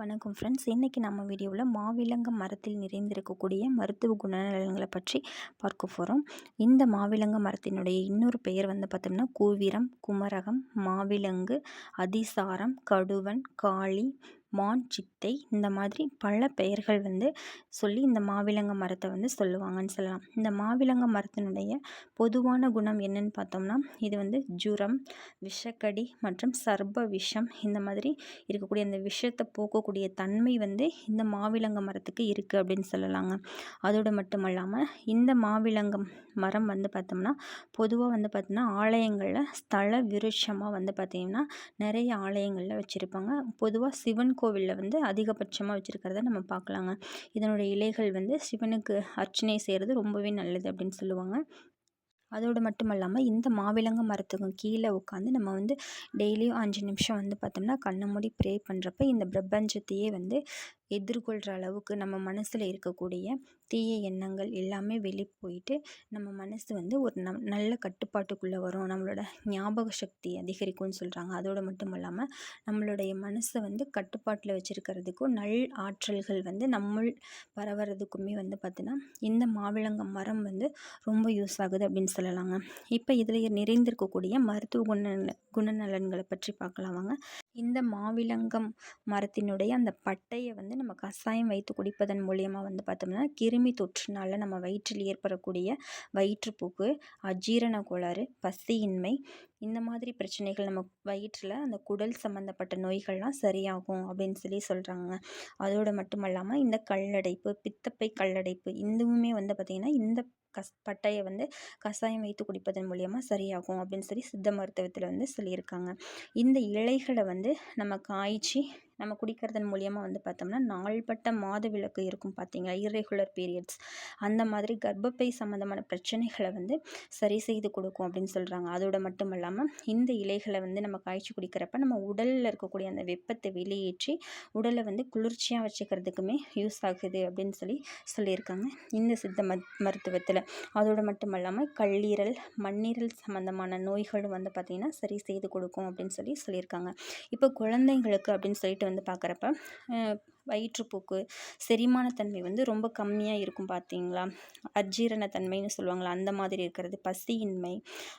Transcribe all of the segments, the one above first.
வணக்கம் ஃப்ரெண்ட்ஸ் இன்றைக்கி நம்ம வீடியோவில் மாவிலங்கு மரத்தில் நிறைந்திருக்கக்கூடிய மருத்துவ குணநலன்களை பற்றி பார்க்க போகிறோம் இந்த மாவிலங்க மரத்தினுடைய இன்னொரு பெயர் வந்து பார்த்தோம்னா கூவிரம் குமரகம் மாவிலங்கு அதிசாரம் கடுவன் காளி மான் சித்தை இந்த மாதிரி பல பெயர்கள் வந்து சொல்லி இந்த மாவிலங்க மரத்தை வந்து சொல்லுவாங்கன்னு சொல்லலாம். இந்த மாவிலங்க மரத்தினுடைய பொதுவான குணம் என்னன்னு பார்த்தோம்னா இது வந்து ஜுரம் விஷக்கடி மற்றும் சர்ப விஷம் இந்த மாதிரி இருக்கக்கூடிய அந்த விஷத்தை போக்கக்கூடிய தன்மை வந்து இந்த மாவிலங்க மரத்துக்கு இருக்குது அப்படின்னு சொல்லலாங்க. அதோடு மட்டும் இல்லாமல் இந்த மாவிலங்கம் மரம் வந்து பார்த்தோம்னா பொதுவாக வந்து பார்த்திங்கன்னா ஆலயங்களில் ஸ்தல விருட்சமாக வந்து பார்த்திங்கன்னா நிறைய ஆலயங்களில் வச்சுருப்பாங்க. பொதுவாக சிவன் கோவிலில் வந்து அதிகபட்சமாக வச்சுருக்கிறத நம்ம பார்க்கலாங்க இதனுடைய இலைகள் வந்து சிவனுக்கு அர்ச்சனை செய்கிறது ரொம்பவே நல்லது அப்படின்னு சொல்லுவாங்க. அதோடு மட்டும் இல்லாமல் இந்த மாவிலங்க மரத்துக்கு கீழே உட்காந்து நம்ம வந்து டெய்லியும் அஞ்சு நிமிஷம் வந்து பார்த்தோம்னா கண்ணை மூடி ப்ரே பண்ணுறப்ப இந்த பிரபஞ்சத்தையே வந்து எதிர்கொள்கிற அளவுக்கு நம்ம மனசில் இருக்கக்கூடிய தீய எண்ணங்கள் எல்லாமே வெளியே போயிட்டு நம்ம மனசு வந்து ஒரு நம் நல்ல கட்டுப்பாட்டுக்குள்ளே வரும். நம்மளோட ஞாபக சக்தி அதிகரிக்கும்னு சொல்கிறாங்க அதோடு மட்டும் இல்லாமல் நம்மளுடைய மனசை வந்து கட்டுப்பாட்டில் வச்சுருக்கிறதுக்கும் நல் ஆற்றல்கள் வந்து நம்மள் பரவுறதுக்குமே வந்து பார்த்திங்கன்னா இந்த மாவிளங்க மரம் வந்து ரொம்ப யூஸ் ஆகுது அப்படின்னு சொல்லலாங்க. இப்போ இதில் நிறைந்திருக்கக்கூடிய மருத்துவ குண குணநலன்களை பற்றி பார்க்கலாம் வாங்க. இந்த மாவிலங்கம் மரத்தினுடைய அந்த பட்டையை வந்து நம்ம கஷாயம் வைத்து குடிப்பதன் மூலியமாக வந்து பார்த்தோம்னா கிருமி தொற்றுனால நம்ம வயிற்றில் ஏற்படக்கூடிய வயிற்றுப்போக்கு அஜீரண கோளாறு பசியின்மை இந்த மாதிரி பிரச்சனைகள் நம்ம வயிற்றில் அந்த குடல் சம்மந்தப்பட்ட நோய்கள்லாம் சரியாகும் அப்படின்னு சொல்லி சொல்கிறாங்க அதோடு மட்டும் இல்லாமல் இந்த கல்லடைப்பு பித்தப்பை கல்லடைப்பு இதுவுமே வந்து பார்த்திங்கன்னா இந்த கஸ் பட்டையை வந்து கஷாயம் வைத்து குடிப்பதன் மூலியமாக சரியாகும் அப்படின்னு சொல்லி சித்த மருத்துவத்தில் வந்து சொல்லியிருக்காங்க. இந்த இலைகளை வந்து நம்ம காய்ச்சி நம்ம குடிக்கிறதன் மூலியமாக வந்து பார்த்தோம்னா நாள்பட்ட மாத விளக்கு இருக்கும் பார்த்தீங்களா இர்ரெகுலர் பீரியட்ஸ் அந்த மாதிரி கர்ப்பப்பை சம்மந்தமான பிரச்சனைகளை வந்து சரி செய்து கொடுக்கும் அப்படின்னு சொல்கிறாங்க அதோட மட்டும் இல்லாமல் இந்த இலைகளை வந்து நம்ம காய்ச்சி குடிக்கிறப்ப நம்ம உடலில் இருக்கக்கூடிய அந்த வெப்பத்தை வெளியேற்றி உடலை வந்து குளிர்ச்சியாக வச்சுக்கிறதுக்குமே யூஸ் ஆகுது அப்படின்னு சொல்லி சொல்லியிருக்காங்க. இந்த சித்த மருத்துவத்தில். அதோடு மட்டும் இல்லாமல் கல்லீரல் மண்ணீரல் சம்மந்தமான நோய்களும் வந்து பார்த்திங்கன்னா சரி செய்து கொடுக்கும் அப்படின்னு சொல்லி சொல்லியிருக்காங்க. இப்போ குழந்தைங்களுக்கு அப்படின்னு சொல்லிட்டு வந்து பார்க்குறப்ப வயிற்றுப்போக்கு செரிமானத்தன்மை வந்து ரொம்ப கம்மியாக இருக்கும் பார்த்தீங்களா அஜீரணத்தன்மைன்னு சொல்லுவாங்களா அந்த மாதிரி இருக்கிறது. பசியின்மை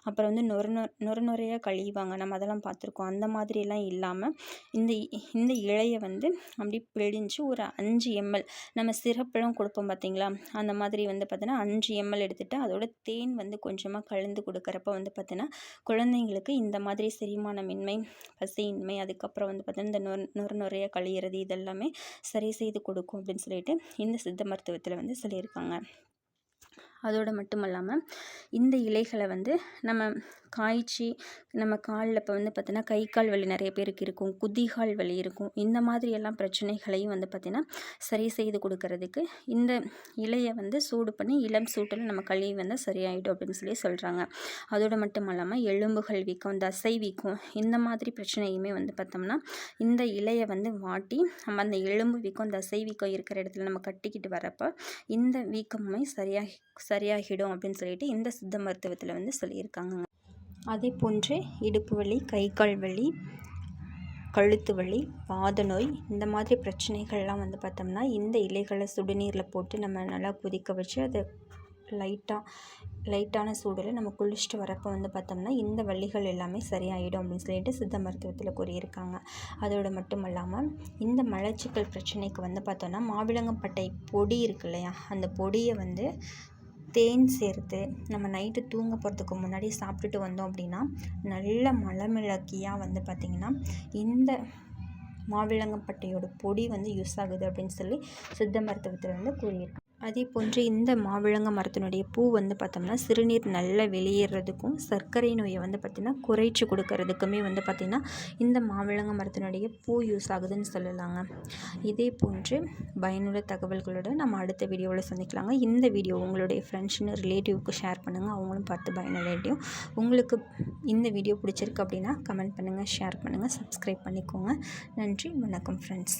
அப்புறம் வந்து நொறு நொர நுறையாக கழிவாங்க. நம்ம அதெல்லாம் பார்த்துருக்கோம் அந்த மாதிரிலாம் இல்லாமல் இந்த இந்த இலையை வந்து அப்படி பிழிஞ்சு ஒரு அஞ்சு எம்எல் நம்ம சிறப்பெல்லாம் கொடுப்போம் பார்த்தீங்களா அந்த மாதிரி வந்து பார்த்தீங்கன்னா அஞ்சு எம்எல் எடுத்துகிட்டு அதோட தேன் வந்து கொஞ்சமாக கலந்து கொடுக்குறப்ப வந்து பார்த்தீங்கன்னா குழந்தைங்களுக்கு இந்த மாதிரி செரிமானமின்மை பசியின்மை அதுக்கப்புறம் வந்து பார்த்தீங்கன்னா இந்த நொறு நொர கழியிறது இதெல்லாமே சரி செய்து கொடுக்கும் அப்படின்னு சொல்லிட்டு இந்த சித்த மருத்துவத்தில் வந்து சொல்லியிருக்காங்க. அதோடு மட்டும் இல்லாமல் இந்த இலைகளை வந்து நம்ம காய்ச்சி நம்ம காலில் இப்போ வந்து பார்த்திங்கன்னா கை கால் வலி நிறைய பேருக்கு இருக்கும் குதிகால் வலி இருக்கும். இந்த மாதிரி எல்லாம் பிரச்சனைகளையும் வந்து பார்த்திங்கன்னா சரி செய்து கொடுக்கறதுக்கு இந்த இலையை வந்து சூடு பண்ணி இளம் சூட்டில் நம்ம கழுவி வந்து சரியாயிடும் அப்படின்னு சொல்லி சொல்கிறாங்க அதோடு மட்டும் இல்லாமல் எலும்புகள் வீக்கம் தசை வீக்கம் இந்த மாதிரி பிரச்சனையுமே வந்து பார்த்தோம்னா இந்த இலையை வந்து வாட்டி நம்ம அந்த எலும்பு வீக்கம் தசை வீக்கம் இருக்கிற இடத்துல நம்ம கட்டிக்கிட்டு வரப்போ இந்த வீக்கமுமே சரியாக சரியாகிடும் அப்படின்னு சொல்லிட்டு இந்த சித்த மருத்துவத்தில் வந்து சொல்லியிருக்காங்க. அதே போன்று இடுப்பு வலி கை கால் வலி கழுத்து வலி வாத நோய் இந்த மாதிரி பிரச்சனைகள்லாம் வந்து பார்த்தோம்னா இந்த இலைகளை சுடுநீரில் போட்டு நம்ம நல்லா கொதிக்க வச்சு அதை லைட்டாக லைட்டான சூடில் நம்ம குளிச்சுட்டு வரப்போ வந்து பார்த்தோம்னா இந்த வலிகள் எல்லாமே சரியாயிடும் அப்படின்னு சொல்லிட்டு சித்த மருத்துவத்தில் கூறியிருக்காங்க. அதோடு மட்டும் இல்லாமல் இந்த மலச்சிக்கல் பிரச்சனைக்கு வந்து பார்த்தோன்னா மாவிளங்கப்பட்டை பொடி இருக்கு இல்லையா? அந்த பொடியை வந்து தேன் சேர்த்து நம்ம நைட்டு தூங்க போகிறதுக்கு முன்னாடி சாப்பிட்டுட்டு வந்தோம் அப்படின்னா நல்ல மலமிளக்கியாக வந்து பார்த்திங்கன்னா இந்த மாவிளங்கப்பட்டையோட பொடி வந்து யூஸ் ஆகுது அப்படின்னு சொல்லி சித்த மருத்துவத்தில் வந்து கூறியிருக்காங்க. அதே போன்று இந்த மாவிளங்க மரத்தினுடைய பூ வந்து பார்த்தோம்னா சிறுநீர் நல்லா வெளியேறதுக்கும் சர்க்கரை நோயை வந்து பார்த்திங்கன்னா குறைச்சி கொடுக்கறதுக்குமே வந்து பார்த்திங்கன்னா இந்த மாவிளங்க மரத்தினுடைய பூ யூஸ் ஆகுதுன்னு சொல்லலாங்க. இதே போன்று பயனுள்ள தகவல்களோடு நம்ம அடுத்த வீடியோவில் சந்திக்கலாங்க. இந்த வீடியோ உங்களுடைய ஃப்ரெண்ட்ஸ்னு ரிலேட்டிவ்க்கு ஷேர் பண்ணுங்கள் அவங்களும் பார்த்து பயனடையும் உங்களுக்கு இந்த வீடியோ பிடிச்சிருக்கு அப்படின்னா கமெண்ட் பண்ணுங்கள் ஷேர் பண்ணுங்கள் சப்ஸ்கிரைப் பண்ணிக்கோங்க. நன்றி வணக்கம் ஃப்ரெண்ட்ஸ்